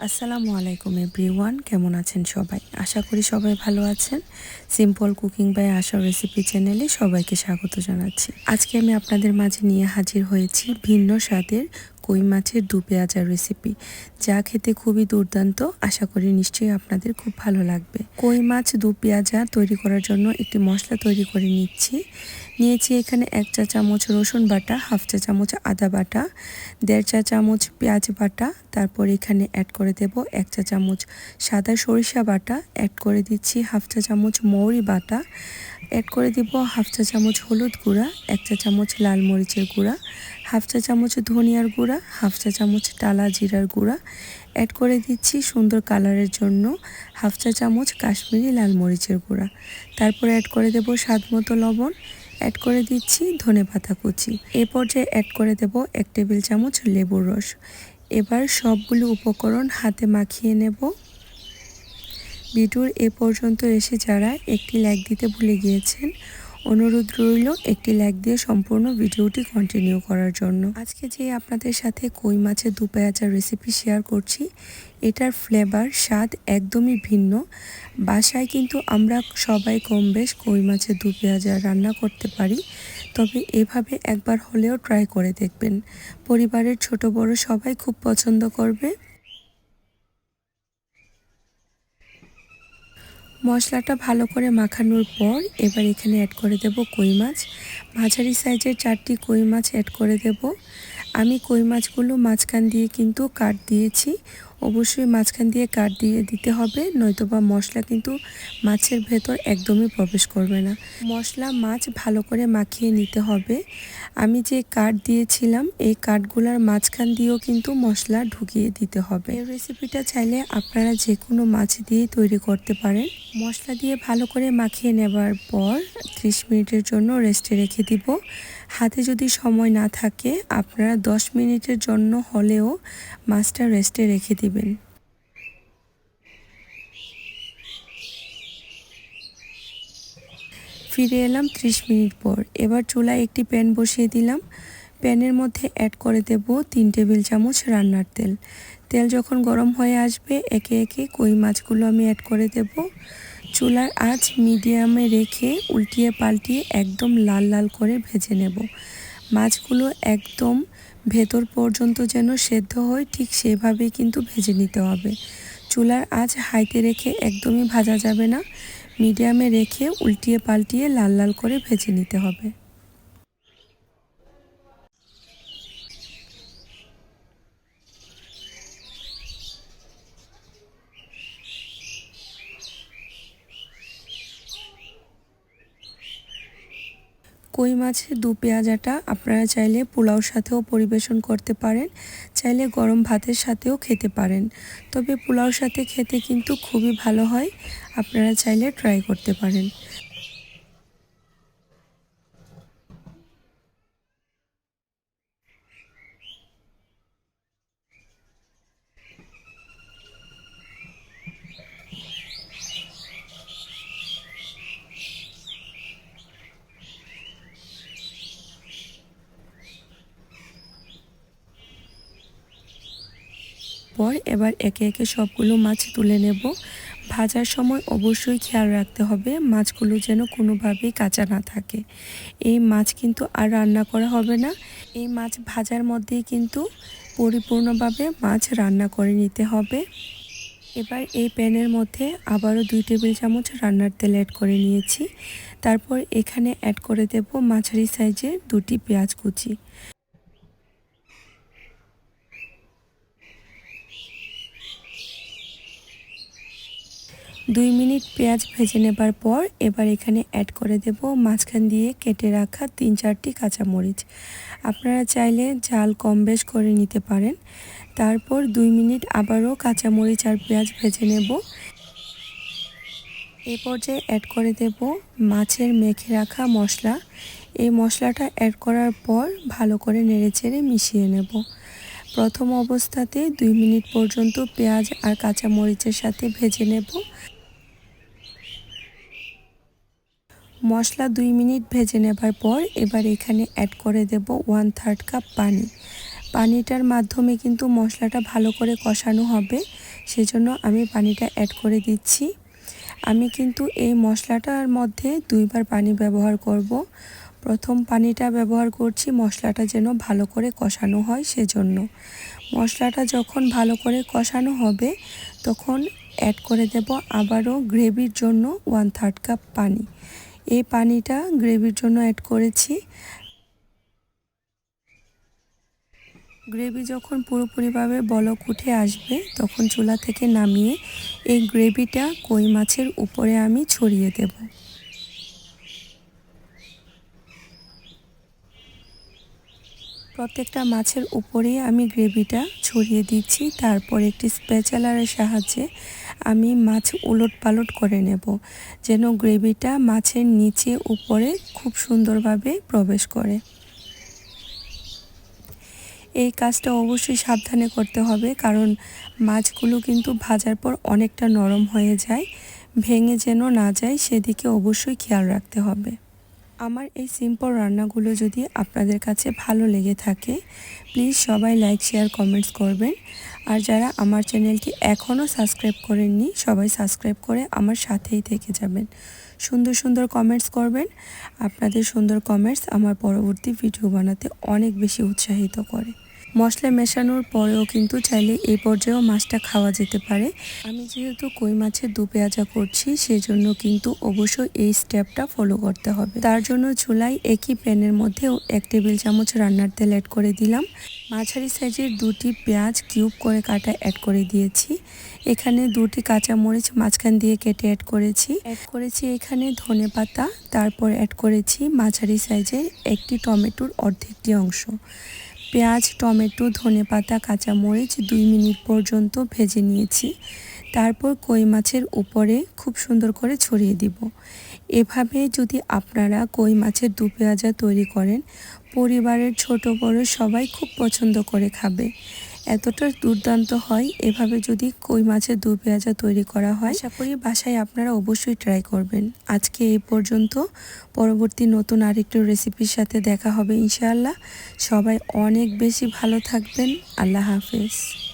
আসসালামু আলাইকুম এভরিওয়ান, কেমন আছেন সবাই? আশা করি সবাই ভালো আছেন। Simple cooking by Asha recipe চ্যানেলে সবাইকে স্বাগত জানাচ্ছি। আজকে আমি আপনাদের মাঝে নিয়ে হাজির হয়েছি ভিন্ন স্বাদের কই মাছের দু পেঁয়াজার রেসিপি যা খেতে খুবই দুর্দান্ত, আশা করি নিশ্চয়ই আপনাদের খুব ভালো লাগবে। কই মাছ দু পেঁয়াজা তৈরি করার জন্য একটি মশলা তৈরি করে নিচ্ছি। নিয়েছি এখানে এক চা চামচ রসুন বাটা হাফ চা চামচ আদা বাটা দেড় চা চামচ পেঁয়াজ বাটা তারপর এখানে অ্যাড করে দেব এক চা চামচ সাদা সরিষা বাটা অ্যাড করে দিচ্ছি হাফ চা চামচ মৌরি বাটা অ্যাড করে দিব হাফ চা চামচ হলুদ গুঁড়া এক চা চামচ লাল মরিচের গুঁড়া হাফ চা চামচ ধনিয়ার গুঁড়া হাফ চা চামচ টালা জিরার গুঁড়া অ্যাড করে দিচ্ছি সুন্দর কালারের জন্য হাফ চা চামচ কাশ্মীরি লাল মরিচের গুঁড়া তারপর অ্যাড করে দেব স্বাদ মতো লবণ অ্যাড করে দিচ্ছি ধনে পাতা কুচি। এ পর্যায়ে অ্যাড করে দেব এক টেবিল চামচ লেবুর রস। এবার সবগুলো উপকরণ হাতে মাখিয়ে নেব। ভিডিওর এ পর্যন্ত এসে যারা একটি লাইক দিতে ভুলে গিয়েছেন অনুরোধ রইল একটি লাইক দিয়ে সম্পূর্ণ ভিডিওটি কন্টিনিউ করার জন্য। আজকে যে আপনাদের সাথে কই মাছের দু পেঁয়াজার রেসিপি শেয়ার করছি, এটার ফ্লেভার স্বাদ একদমই ভিন্ন। বাসায় কিন্তু আমরা সবাই কম বেশ কই মাছের দু পেঁয়াজা রান্না করতে পারি, তবে এভাবে একবার হলেও ট্রাই করে দেখবেন। পরিবারের ছোট বড় সবাই খুব পছন্দ করবে। মশলাটা ভালো করে মাখানোর পর এবার এখানে অ্যাড করে দেব কই মাছ। মাঝারি সাইজের চারটি কই মাছ অ্যাড করে দেব। আমি কই মাছগুলো মাঝখান দিয়ে কিন্তু কাট দিয়েছি। অবশ্যই মাঝখান দিয়ে কাট দিয়ে দিতে হবে, নয়তোবা মশলা কিন্তু মাছের ভেতর একদমই প্রবেশ করবে না। মশলা, মাছ ভালো করে মাখিয়ে নিতে হবে। আমি যে কাঠ দিয়েছিলাম, এই কাঠগুলার মাঝখান দিয়েও কিন্তু মশলা ঢুকিয়ে দিতে হবে। এই রেসিপিটা চাইলে আপনারা যে কোনো মাছ দিয়েই তৈরি করতে পারেন। মশলা দিয়ে ভালো করে মাখিয়ে নেবার পর ত্রিশ মিনিটের জন্য রেস্টে রেখে দিব। হাতে যদি সময় না থাকে, আপনারা দশ মিনিটের জন্য হলেও মাছটা রেস্টে রেখে দিবেন। ফিরে এলাম ত্রিশ মিনিট পর। এবার চুলায় একটি প্যান বসিয়ে দিলাম। প্যানের মধ্যে অ্যাড করে দেব তিন টেবিল চামচ রান্নার তেল। তেল যখন গরম হয়ে আসবে, একে একে কই মাছগুলো আমি অ্যাড করে দেব। চুলার আঁচ মিডিয়ামে রেখে উল্টিয়ে পাল্টিয়ে একদম লাল লাল করে ভেজে নেব। মাছগুলো একদম ভেতর পর্যন্ত যেন সেদ্ধ হয়, ঠিক সেভাবেই কিন্তু ভেজে নিতে হবে। চুলার আঁচ হাইতে রেখে একদমই ভাজা যাবে না। মিডিয়ামে রেখে উল্টিয়ে পাল্টিয়ে লাল লাল করে ভেজে নিতে হবে। কই মাছের দু পেঁয়াজাটা আপনারা চাইলে পোলাওর সাথেও পরিবেশন করতে পারেন, চাইলে গরম ভাতের সাথেও খেতে পারেন। তবে পোলাওর সাথে খেতে কিন্তু খুবই ভালো হয়, আপনারা চাইলে ট্রাই করতে পারেন। পর এবার একে একে সবগুলো মাছ তুলে নেব। ভাজার সময় অবশ্যই খেয়াল রাখতে হবে, মাছগুলো যেন কোনোভাবেই কাঁচা না থাকে। এই মাছ কিন্তু আর রান্না করা হবে না। এই মাছ ভাজার মধ্যেই কিন্তু পরিপূর্ণভাবে মাছ রান্না করে নিতে হবে। এবার এই প্যানের মধ্যে আবারও দুই টেবিল চামচ রান্নার তেল অ্যাড করে নিয়েছি। তারপর এখানে অ্যাড করে দেব মাঝারি সাইজের দুটি পেঁয়াজ কুচি। দুই মিনিট পেঁয়াজ ভেজে নেবার পর এবার এখানে অ্যাড করে দেব মাঝখান দিয়ে কেটে রাখা তিন চারটি কাঁচামরিচ। আপনারা চাইলে জাল কম বেশ করে নিতে পারেন। তারপর দুই মিনিট আবারও কাঁচামরিচ আর পেঁয়াজ ভেজে নেব। এ পর্যায়ে অ্যাড করে দেব মাছের মেখে রাখা মশলা। এই মশলাটা অ্যাড করার পর ভালো করে নেড়েচেড়ে মিশিয়ে নেব। প্রথম অবস্থাতে দুই মিনিট পর্যন্ত পেঁয়াজ আর কাঁচামরিচের সাথে ভেজে নেব। মশলা দুই মিনিট ভেজে নেবার পর এবার এখানে অ্যাড করে দেব ওয়ান থার্ড কাপ পানি। পানিটার মাধ্যমে কিন্তু মশলাটা ভালো করে কষানো হবে, সেজন্য আমি পানিটা অ্যাড করে দিচ্ছি। আমি কিন্তু এই মশলাটার মধ্যে দুইবার পানি ব্যবহার করব। প্রথম পানিটা ব্যবহার করছি মশলাটা যেন ভালো করে কষানো হয় সেজন্য। মশলাটা যখন ভালো করে কষানো হবে, তখন অ্যাড করে দেব আবারও গ্রেভির জন্য ওয়ান থার্ড কাপ পানি। এই পানিটা গ্রেভির জন্য অ্যাড করেছি। গ্রেভি যখন পুরোপুরিভাবে বলক উঠে আসবে, তখন চুলা থেকে নামিয়ে এই গ্রেভিটা কই মাছের উপরে আমি ছড়িয়ে দেব। প্রত্যেকটা মাছের উপরেই আমি গ্রেভিটা ছড়িয়ে দিচ্ছি। তারপর একটি স্পেচালারের সাহায্যে আমি মাছ উলট পালট করে নেব, যেন গ্রেভিটা মাছের নিচে উপরে খুব সুন্দরভাবে প্রবেশ করে। এই কাজটা অবশ্যই সাবধানে করতে হবে, কারণ মাছগুলো কিন্তু ভাজার পর অনেকটা নরম হয়ে যায়, ভেঙে যেন না যায়, সেদিকে অবশ্যই খেয়াল রাখতে হবে। আমার এই সিম্পল রান্নাগুলো যদি আপনাদের কাছে ভালো লেগে থাকে প্লিজ সবাই লাইক শেয়ার কমেন্টস করবেন। আর যারা আমার চ্যানেলটি এখনও সাবস্ক্রাইব করেননি, সবাই সাবস্ক্রাইব করে আমার সাথেই থেকে যাবেন। সুন্দর সুন্দর কমেন্টস করবেন। আপনাদের সুন্দর কমেন্টস আমার পরবর্তী ভিডিও বানাতে অনেক বেশি উৎসাহিত করে। মশলা মেশানোর পরেও কিন্তু চাইলে এই পর্যায়েও মাছটা খাওয়া যেতে পারে। আমি যেহেতু কই মাছের দু পেঁয়াজা করছি, সেজন্য কিন্তু অবশ্যই এই স্টেপটা ফলো করতে হবে। তার জন্য চুলাই একই প্যানের মধ্যেও এক টেবিল চামচ রান্নার তেল অ্যাড করে দিলাম। মাঝারি সাইজের দুটি পেঁয়াজ কিউব করে কাটা অ্যাড করে দিয়েছি। এখানে দুটি কাঁচামরিচ মাঝখান দিয়ে কেটে অ্যাড করেছি। অ্যাড করেছি এখানে ধনে পাতা, তারপর অ্যাড করেছি মাঝারি সাইজের একটি টমেটোর অর্ধেকটি অংশ। পেঁয়াজ, টমেটো ধনে পাতা কাঁচামরিচ দুই মিনিট পর্যন্ত ভেজে নিয়েছি। তারপর কই মাছের উপরে খুব সুন্দর করে ছড়িয়ে দিব। এভাবে যদি আপনারা কই মাছের দু পেঁয়াজা তৈরি করেন, পরিবারের ছোট বড় সবাই খুব পছন্দ করে খাবে। এতটা দুর্দান্ত হয় এভাবে যদি কই মাছের দু পেঁয়াজা তৈরি করা হয়। আশা করি বাসায় আপনারা অবশ্যই ট্রাই করবেন। আজকে এই পর্যন্ত। পরবর্তী নতুন আরেকটু রেসিপির সাথে দেখা হবে ইনশাআল্লাহ। সবাই অনেক বেশি ভালো থাকবেন। আল্লাহ হাফেজ।